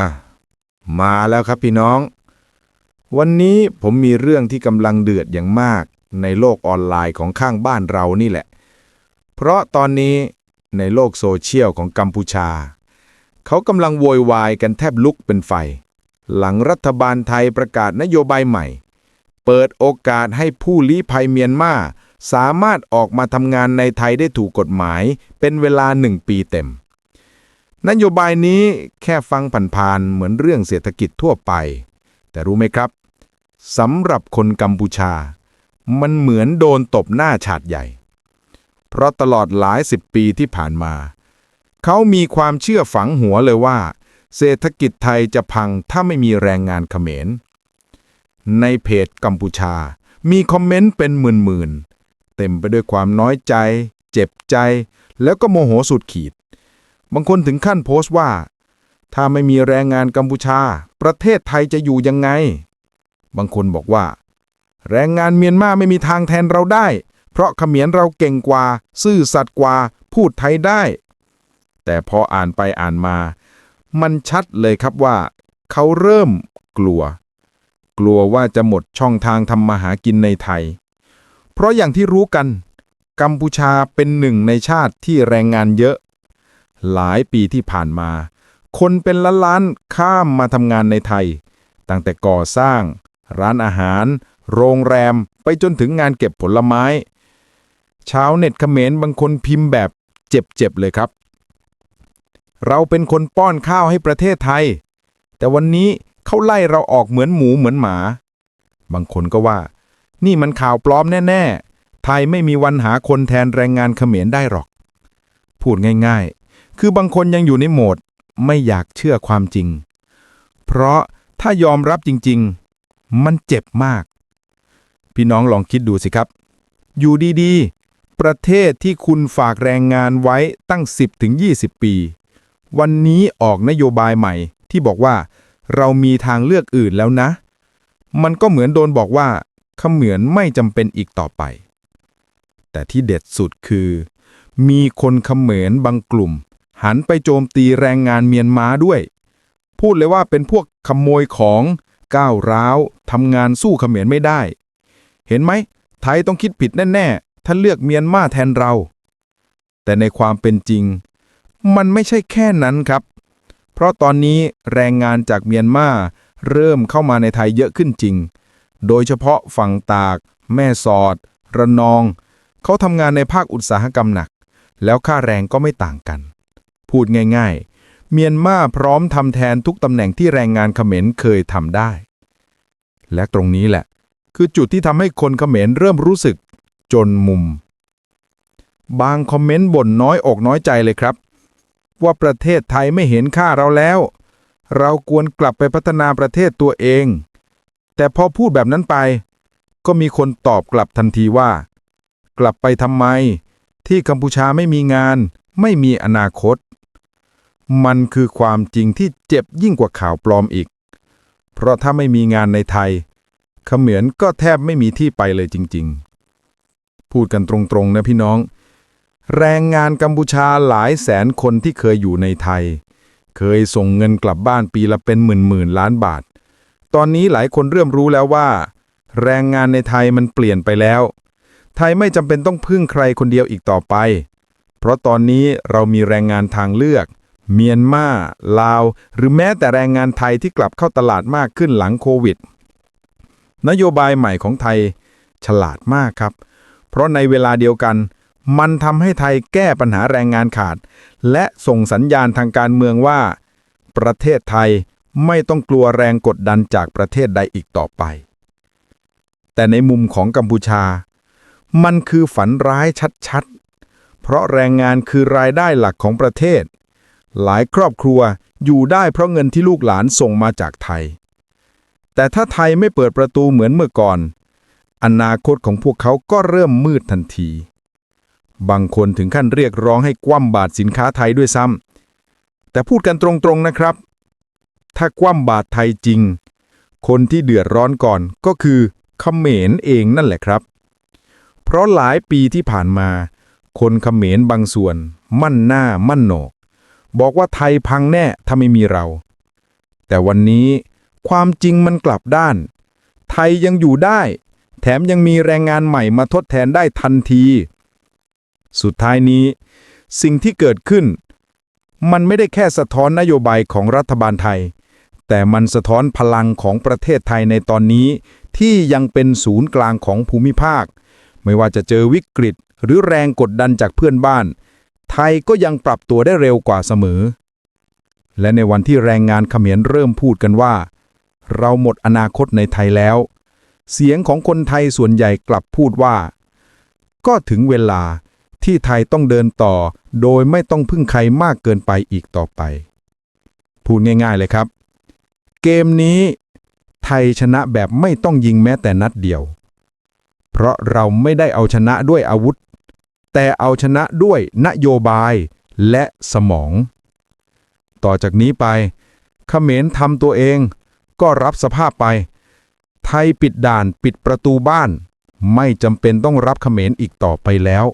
อะ มาแล้วครับพี่น้อง วันนี้ผมมีเรื่องที่กำลังเดือดอย่างมากในโลกออนไลน์ของข้างบ้านเรานี่แหละ เพราะตอนนี้ในโลกโซเชียลของกัมพูชา เขากำลังโวยวายกันแทบลุกเป็นไฟ หลังรัฐบาลไทยประกาศนโยบายใหม่ เปิดโอกาสให้ผู้ลี้ภัยเมียนมาสามารถออกมาทำงานในไทยได้ถูกกฎหมายเป็นเวลาหนึ่งปีเต็ม นโยบายนี้แค่ฟังผ่านๆเหมือนเรื่องเศรษฐกิจทั่วไป แต่รู้ไหมครับสำหรับคนกัมพูชา มันเหมือนโดนตบหน้าฉาดใหญ่ เพราะตลอดหลายสิบปีที่ผ่านมา เขามีความเชื่อฝังหัวเลยว่า เศรษฐกิจไทยจะพังถ้าไม่มีแรงงานเขมร ในเพจกัมพูชา มีคอมเมนต์เป็นหมื่นๆ เต็มไปด้วยความน้อยใจ เจ็บใจ แล้วก็โมโหสุดขีด บางคนถึงขั้นโพสต์ว่า ถ้าไม่มีแรงงานกัมพูชา ประเทศไทยจะอยู่ยังไง บางคนบอกว่า แรงงานเมียนมาไม่มีทางแทนเราได้ เพราะเขมรเราเก่งกว่า ซื่อสัตย์กว่า พูดไทยได้ แต่พออ่านไปอ่านมา มันชัดเลยครับว่า เขาเริ่มกลัว กลัวว่าจะหมดช่องทางทำมาหากินในไทย เพราะอย่างที่รู้กัน กัมพูชาเป็นหนึ่งในชาติที่แรงงานเยอะ หลายปีที่ผ่านมา คนเป็นล้านๆข้ามมาทำงานในไทย ตั้งแต่ก่อสร้าง ร้านอาหาร โรงแรมไปจนถึงงานเก็บผลไม้ ชาวเน็ตเขมรบางคนพิมพ์แบบเจ็บๆเลยครับ เราเป็นคนป้อนข้าวให้ประเทศไทย แต่วันนี้เขาไล่เราออกเหมือนหมูเหมือนหมา บางคนก็ว่า นี่มันข่าวปลอมแน่ ๆ ไทยไม่มีวันหาคนแทนแรงงานเขมรได้หรอก พูดง่ายๆ คือบางคนยังอยู่ในโหมดไม่อยากเชื่อความจริง เพราะถ้ายอมรับจริง ๆ มันเจ็บมาก พี่น้องลองคิดดูสิครับ อยู่ดีๆ ประเทศที่คุณฝากแรงงานไว้ตั้ง 10-20 ปี วันนี้ออกนโยบายใหม่ที่บอกว่าเรามีทางเลือกอื่นแล้วนะ มันก็เหมือนโดนบอกว่าเขมือนไม่จำเป็นอีกต่อไป แต่ที่เด็ดสุดคือ มีคนเขมรบางกลุ่ม หันไปโจมตีแรงงานเมียนมาด้วย พูดเลยว่าเป็นพวกขโมยของก้าวร้าวทำงานสู้เขมรไม่ได้ เห็นไหม ไทยต้องคิดผิดแน่ๆ ถ้าเลือกเมียนมาแทนเรา แต่ในความเป็นจริง มันไม่ใช่แค่นั้นครับ เพราะตอนนี้แรงงานจากเมียนมาเริ่มเข้ามาในไทยเยอะขึ้นจริง โดยเฉพาะฝั่งตาก แม่สอด ระนอง เขาทำงานในภาคอุตสาหกรรมหนัก แล้วค่าแรงก็ไม่ต่างกัน พูดง่ายๆ เมียนมาพร้อมทำแทนทุกตำแหน่งที่แรงงานเขมรเคยทำได้ และตรงนี้แหละ คือจุดที่ทำให้คนเขมรเริ่มรู้สึกจนมุม บางคอมเมนต์บ่นน้อยอกน้อยใจเลยครับ ว่าประเทศไทยไม่เห็นค่าเราแล้ว เราควรกลับไปพัฒนาประเทศตัวเอง แต่พอพูดแบบนั้นไป ก็มีคนตอบกลับทันทีว่า กลับไปทำไม ที่กัมพูชาไม่มีงาน ไม่มีอนาคต มันคือความจริงที่เจ็บยิ่งกว่าข่าวปลอมอีก เพราะถ้าไม่มีงานในไทยเขมรก็แทบไม่มีที่ไปเลยจริง ๆ พูดกันตรงๆนะพี่น้อง แรงงานกัมพูชาหลายแสนคนที่เคยอยู่ในไทย เคยส่งเงินกลับบ้านปีละเป็นหมื่นหมื่นล้านบาท ตอนนี้หลายคนเริ่มรู้แล้วว่า แรงงานในไทยมันเปลี่ยนไปแล้ว ไทยไม่จำเป็นต้องพึ่งใครคนเดียวอีกต่อไป เพราะตอนนี้เรามีแรงงานทางเลือก เมียนมาลาว หรือแม้แต่แรงงานไทยที่กลับเข้าตลาดมากขึ้นหลังโควิด นโยบายใหม่ของไทยฉลาดมากครับ เพราะในเวลาเดียวกัน มันทำให้ไทยแก้ปัญหาแรงงานขาด และส่งสัญญาณทางการเมืองว่า ประเทศไทยไม่ต้องกลัวแรงกดดันจากประเทศใดอีกต่อไป แต่ในมุมของกัมพูชา มันคือฝันร้ายชัดๆ เพราะแรงงานคือรายได้หลักของประเทศ หลายครอบครัวอยู่ได้เพราะเงินที่ลูกหลานส่งมาจากไทย แต่ถ้าไทยไม่เปิดประตูเหมือนเมื่อก่อน อนาคตของพวกเขาก็เริ่มมืดทันที บางคนถึงขั้นเรียกร้องให้คว่ำบาตรสินค้าไทยด้วยซ้ำแต่พูดกันตรงๆนะครับ ถ้าคว่ำบาตรไทยจริง คนที่เดือดร้อนก่อนก็คือเขมรเองนั่นแหละครับ เพราะหลายปีที่ผ่านมา คนเขมรบางส่วน มั่นหน้ามั่นโหนก บอกว่าไทยพังแน่ถ้าไม่มีเรา แต่วันนี้ความจริงมันกลับด้าน ไทยยังอยู่ได้ แถมยังมีแรงงานใหม่มาทดแทนได้ทันที สุดท้ายนี้ สิ่งที่เกิดขึ้น มันไม่ได้แค่สะท้อนนโยบายของรัฐบาลไทย แต่มันสะท้อนพลังของประเทศไทยในตอนนี้ ที่ยังเป็นศูนย์กลางของภูมิภาค ไม่ว่าจะเจอวิกฤตหรือแรงกดดันจากเพื่อนบ้าน ไทยก็ยังปรับตัวได้เร็วกว่าเสมอ และในวันที่แรงงานเขมรเริ่มพูดกันว่า เราหมดอนาคตในไทยแล้ว เสียงของคนไทยส่วนใหญ่กลับพูดว่า ก็ถึงเวลาที่ไทยต้องเดินต่อ โดยไม่ต้องพึ่งใครมากเกินไปอีกต่อไป พูดง่ายๆเลยครับ เกมนี้ ไทยชนะแบบไม่ต้องยิงแม้แต่นัดเดียว เพราะเราไม่ได้เอาชนะด้วยอาวุธ แต่เอาชนะด้วยนโยบายและสมอง ต่อจากนี้ไปเขมรทำตัวเอง ก็รับสภาพไป ไทยปิดด่านปิดประตูบ้าน ไม่จำเป็นต้องรับเขมรอีกต่อไปแล้ว